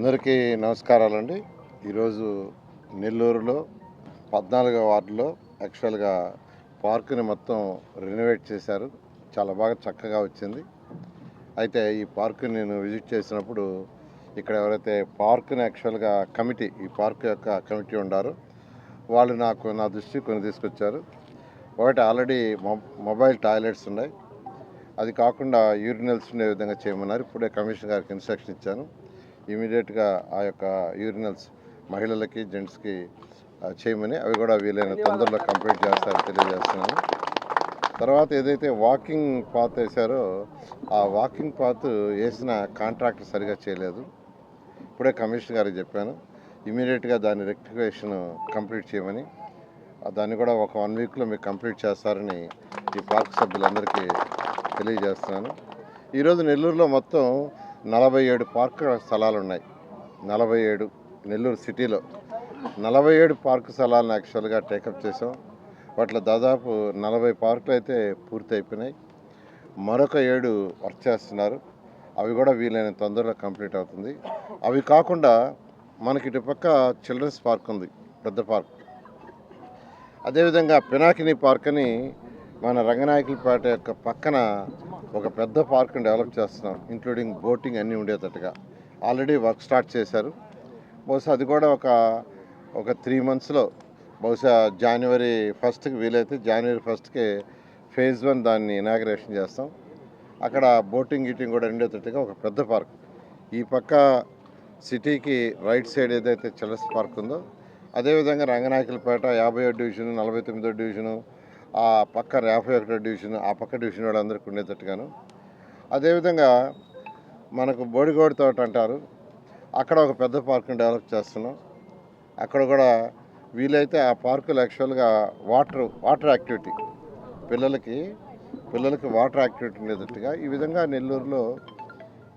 అందరికీ నమస్కారాలండి. ఈరోజు నెల్లూరులో పద్నాలుగో వార్డులో యాక్చువల్గా పార్కుని మొత్తం రెనోవేట్ చేశారు. చాలా బాగా చక్కగా వచ్చింది. అయితే ఈ పార్కుని నేను విజిట్ చేసినప్పుడు ఇక్కడ ఎవరైతే పార్కుని యాక్చువల్గా కమిటీ ఈ పార్క్ యొక్క కమిటీ ఉండారో వాళ్ళు నాకు నా దృష్టికి కొన్ని తీసుకొచ్చారు. ఒకటి ఆల్రెడీ మొబైల్ టాయిలెట్స్ ఉన్నాయి. అది కాకుండా యూరినల్స్ ఉండే విధంగా చేయమన్నారు. ఇప్పుడే కమిషన్ గారికి ఇన్స్ట్రక్షన్ ఇచ్చాను. ఇమీడియట్గా ఆ యొక్క యూరినల్స్ మహిళలకి జెంట్స్కి చేయమని అవి కూడా వీలైన తొందరలో కంప్లీట్ చేస్తారని తెలియజేస్తున్నాను. తర్వాత ఏదైతే వాకింగ్ పాత్ వేశారో ఆ వాకింగ్ పాత్ వేసిన కాంట్రాక్ట్ సరిగా చేయలేదు. ఇప్పుడే కమిషనర్ గారికి చెప్పాను ఇమీడియట్గా దాని రెక్టిఫికేషన్ కంప్లీట్ చేయమని. దాన్ని కూడా ఒక వన్ వీక్లో మీకు కంప్లీట్ చేస్తారని ఈ పార్క్ సభ్యులందరికీ తెలియజేస్తున్నాను. ఈరోజు నెల్లూరులో మొత్తం నలభై ఏడు పార్క్ స్థలాలు ఉన్నాయి నలభై ఏడు నెల్లూరు సిటీలో నలభై ఏడు పార్క్ స్థలాలను యాక్చువల్గా టేకప్ చేసాం వాటిలో దాదాపు నలభై పార్కులు అయితే పూర్తి అయిపోయినాయి. మరొక ఏడు వర్క్ చేస్తున్నారు. అవి కూడా వీలైన తొందరలో కంప్లీట్ అవుతుంది. అవి కాకుండా మనకి ఇటుపక్క చిల్డ్రన్స్ పార్క్ ఉంది పెద్ద పార్క్. అదేవిధంగా పినాకిని పార్క్ అని మన రంగనాయకులపేట యొక్క పక్కన ఒక పెద్ద పార్క్ని డెవలప్ చేస్తున్నాం ఇంక్లూడింగ్ బోటింగ్ అన్నీ ఉండేటట్టుగా. ఆల్రెడీ వర్క్ స్టార్ట్ చేశారు. బహుశా అది కూడా ఒక ఒక త్రీ మంత్స్లో బహుశా జనవరి ఫస్ట్కి వీలైతే జనవరి ఫస్ట్కి ఫేజ్ వన్ దాన్ని ఇనాగ్రేషన్ చేస్తాం. అక్కడ బోటింగ్ గీటింగ్ కూడా ఉండేటట్టుగా ఒక పెద్ద పార్క్ ఈ పక్క సిటీకి రైట్ సైడ్ ఏదైతే చిల్డ్రన్స్ పార్క్ ఉందో అదేవిధంగా రంగనాయకులపేట యాభై డివిజను నలభై తొమ్మిదో డివిజను ఆ పక్క యాభై ఒకటో డివిజన్ ఆ పక్క డివిజన్ వాళ్ళందరికీ ఉండేటట్టుగాను. అదేవిధంగా మనకు బోడిగోడి తోట అంటారు. అక్కడ ఒక పెద్ద పార్క్ని డెవలప్ చేస్తున్నాం. అక్కడ కూడా వీలైతే ఆ పార్కులు యాక్చువల్గా వాటర్ వాటర్ యాక్టివిటీ. పిల్లలకి పిల్లలకి వాటర్ యాక్టివిటీ ఉండేటట్టుగా ఈ విధంగా నెల్లూరులో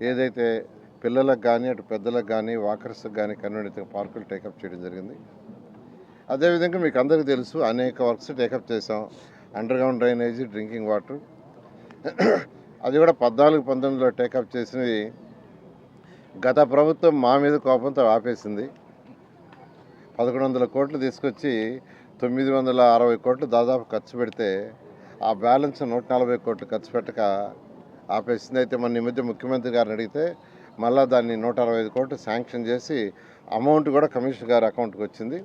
ఏదైతే పిల్లలకు కానీ అటు పెద్దలకు కానీ వాకర్స్కి కానీ కన్వీనియంట్ పార్కులు టేకప్ చేయడం జరిగింది. అదేవిధంగా మీకు అందరికీ తెలుసు అనేక వర్క్స్ టేకప్ చేసాం అండర్గ్రౌండ్ డ్రైనేజీ డ్రింకింగ్ వాటర్. అది కూడా పద్నాలుగు పంతొమ్మిదిలో టేకప్ చేసినవి గత ప్రభుత్వం మా మీద కోపంతో ఆపేసింది. పదకొండు వందల కోట్లు తీసుకొచ్చి తొమ్మిది వందల అరవై కోట్లు దాదాపు ఖర్చు పెడితే ఆ బ్యాలెన్స్ నూట నలభై కోట్లు ఖర్చు పెట్టక ఆపేసింది. అయితే మన ఈ మధ్య ముఖ్యమంత్రి గారిని అడిగితే మళ్ళీ దాన్ని నూట అరవై ఐదు కోట్లు శాంక్షన్ చేసి అమౌంట్ కూడా కమిషనర్ గారి అకౌంట్కి వచ్చింది.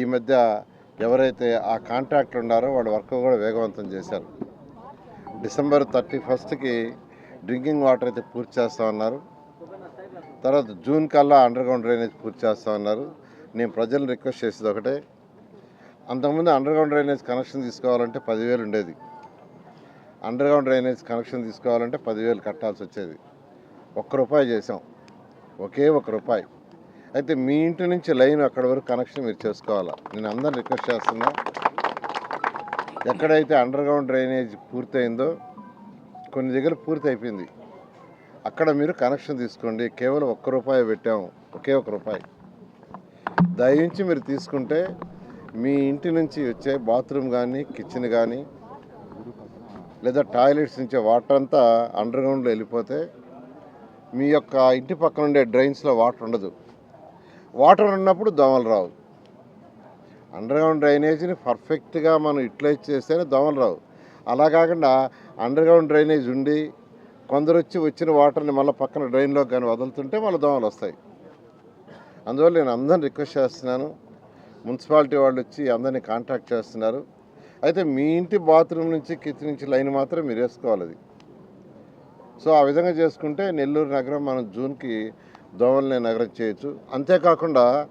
ఈ మధ్య ఎవరైతే ఆ కాంట్రాక్టర్ ఉన్నారో వాళ్ళ వర్క్ కూడా వేగవంతం చేశారు. డిసెంబర్ థర్టీ ఫస్ట్కి డ్రింకింగ్ వాటర్ అయితే పూర్తి చేస్తామన్నారు తర్వాత జూన్ కల్లా అండర్ గ్రౌండ్ డ్రైనేజ్ పూర్తి చేస్తామన్నారు నేను ప్రజలను రిక్వెస్ట్ చేసేది ఒకటే. అంతకుముందు అండర్ గ్రౌండ్ డ్రైనేజ్ కనెక్షన్ తీసుకోవాలంటే పదివేలు ఉండేది. అండర్ గ్రౌండ్ డ్రైనేజ్ కనెక్షన్ తీసుకోవాలంటే పదివేలు కట్టాల్సి వచ్చేది. ఒక్క రూపాయి చేసాం ఒకే ఒక రూపాయి. అయితే మీ ఇంటి నుంచి లైన్ అక్కడ వరకు కనెక్షన్ మీరు చేసుకోవాలా? నేను అందరిని రిక్వెస్ట్ చేస్తున్నా. ఎక్కడైతే అండర్ గ్రౌండ్ డ్రైనేజ్ పూర్తయిందో కొన్ని దగ్గర పూర్తి అయిపోయింది అక్కడ మీరు కనెక్షన్ తీసుకోండి. కేవలం ఒక్క రూపాయి పెట్టాము ఒకే ఒక రూపాయి. దయించి మీరు తీసుకుంటే మీ ఇంటి నుంచి వచ్చే బాత్రూమ్ కానీ కిచెన్ కానీ లేదా టాయిలెట్స్ నుంచే వాటర్ అంతా అండర్ గ్రౌండ్లో వెళ్ళిపోతే మీ యొక్క ఇంటి పక్కన ఉండే డ్రైన్స్లో వాటర్ ఉండదు. వాటర్ ఉన్నప్పుడు దోమలు రావు. అండర్గ్రౌండ్ డ్రైనేజీని పర్ఫెక్ట్గా మనం యూటిలైజ్ చేస్తేనే దోమలు రావు. అలా కాకుండా అండర్ గ్రౌండ్ డ్రైనేజ్ ఉండి కొందరు వచ్చి వచ్చిన వాటర్ని మళ్ళీ పక్కన డ్రైన్లో కానీ వదులుతుంటే మళ్ళీ దోమలు వస్తాయి. అందువల్ల నేను అందరిని రిక్వెస్ట్ చేస్తున్నాను. మున్సిపాలిటీ వాళ్ళు వచ్చి అందరినీ కాంటాక్ట్ చేస్తున్నారు. అయితే మీ ఇంటి బాత్రూమ్ నుంచి కిచెన్ నుంచి లైన్ మాత్రం మీరు వేసుకోవాలి అది. సో ఆ విధంగా చేసుకుంటే నెల్లూరు నగరం మనం జూన్కి దోమలనే నగరం చేయొచ్చు. అంతేకాకుండా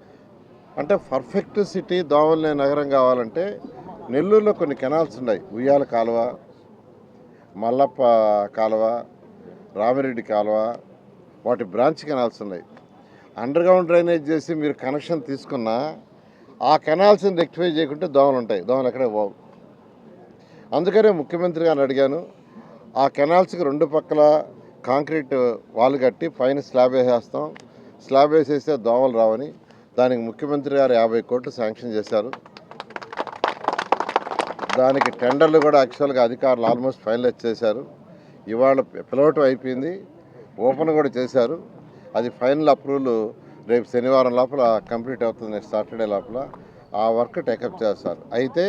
అంటే పర్ఫెక్ట్ సిటీ దోమలనే నగరం కావాలంటే నెల్లూరులో కొన్ని కెనాల్స్ ఉన్నాయి. ఉయ్యాల కాలువ మల్లప్ప కాలువ రామిరెడ్డి కాలువ వాటి బ్రాంచ్ కెనాల్స్ ఉన్నాయి. అండర్ గ్రౌండ్ డ్రైనేజ్ చేసి మీరు కనెక్షన్ తీసుకున్నా ఆ కెనాల్స్ని రెక్టిఫై చేయకుంటే దోమలు ఉంటాయి. దోమలు ఎక్కడే పోవు. అందుకనే ముఖ్యమంత్రి గారిని అడిగాను. ఆ కెనాల్స్కి రెండు పక్కల కాంక్రీట్ వాల్ కట్టి పైన స్లాబ్ వేసేస్తాం. స్లాబ్ వేసేస్తే దోమలు రావని దానికి ముఖ్యమంత్రి గారు యాభై కోట్లు శాంక్షన్ చేశారు. దానికి టెండర్లు కూడా యాక్చువల్గా అధికారులు ఆల్మోస్ట్ ఫైనలైజ్ చేశారు. ఇవాళ పిలవటం అయిపోయింది. ఓపెన్ కూడా చేశారు. అది ఫైనల్ అప్రూవల్ రేపు శనివారం లోపల కంప్లీట్ అవుతుంది నెక్స్ట్ సాటర్డే లోపల. ఆ వర్క్ టేకప్ చేస్తారు. అయితే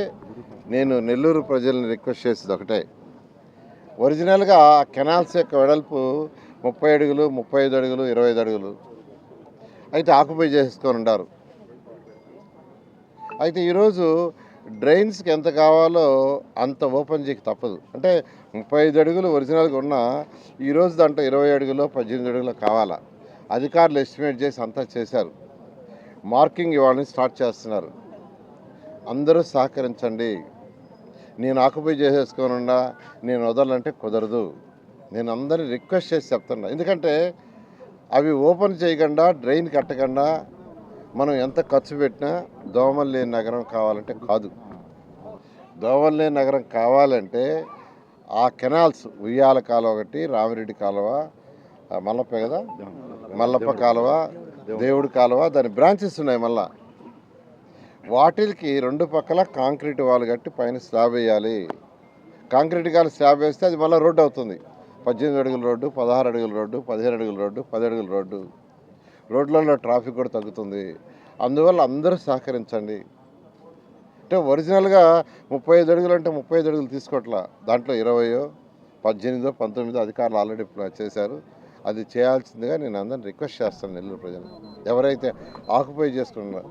నేను నెల్లూరు ప్రజల్ని రిక్వెస్ట్ చేసేది ఒకటే. ఒరిజినల్గా కెనాల్స్ యొక్క వెడల్పు ముప్పై అడుగులు ముప్పై ఐదు అడుగులు ఇరవై ఐదు అడుగులు. అయితే ఆక్యుపై చేసుకొని ఉండారు అయితే ఈరోజు డ్రైన్స్కి ఎంత కావాలో అంత ఓపెన్ చేయక తప్పదు. అంటే ముప్పై ఐదు అడుగులు ఒరిజినల్గా ఉన్న ఈరోజు దాంట్లో ఇరవై అడుగులో పద్దెనిమిది అడుగులో కావాలా? అధికారులు ఎస్టిమేట్ చేసి అంతా చేశారు. మార్కింగ్ ఇవాళని స్టార్ట్ చేస్తున్నారు. అందరూ సహకరించండి. నేను ఆక్యుపై చేసేసుకోనున్నా నేను వదలంటే కుదరదు. నేను అందరిని రిక్వెస్ట్ చేసి చెప్తున్నా. ఎందుకంటే అవి ఓపెన్ చేయకుండా డ్రైన్ కట్టకుండా మనం ఎంత ఖర్చు పెట్టినా దోమలు లేని నగరం కావాలంటే కాదు. దోమలు లేని నగరం కావాలంటే ఆ కెనాల్స్ ఉయ్యాల కాలువ ఒకటి రామిరెడ్డి కాలువ మల్లప్ప కదా? మల్లప్ప కాలువ దేవుడి కాలువ దాని బ్రాంచెస్ ఉన్నాయి మళ్ళీ. వాటికి రెండు పక్కల కాంక్రీట్ వాళ్ళు కట్టి పైన స్లాబ్ వేయాలి. కాంక్రీట్ కాలు స్లాబ్ వేస్తే అది మళ్ళీ రోడ్డు అవుతుంది. పద్దెనిమిది అడుగుల రోడ్డు పదహారు అడుగుల రోడ్డు పదిహేను అడుగుల రోడ్డు పది అడుగుల రోడ్డు. రోడ్లలో ట్రాఫిక్ కూడా తగ్గుతుంది. అందువల్ల అందరూ సహకరించండి. అంటే ఒరిజినల్గా ముప్పై ఐదు అడుగులు అంటే ముప్పై ఐదు అడుగులు తీసుకోవట్లా దాంట్లో ఇరవయో పద్దెనిమిదో పంతొమ్మిదో అధికారులు ఆల్రెడీ చేశారు. అది చేయాల్సిందిగా నేను అందరిని రిక్వెస్ట్ చేస్తాను నెల్లూరు ప్రజలు ఎవరైతే ఆక్యుపై చేసుకున్నారో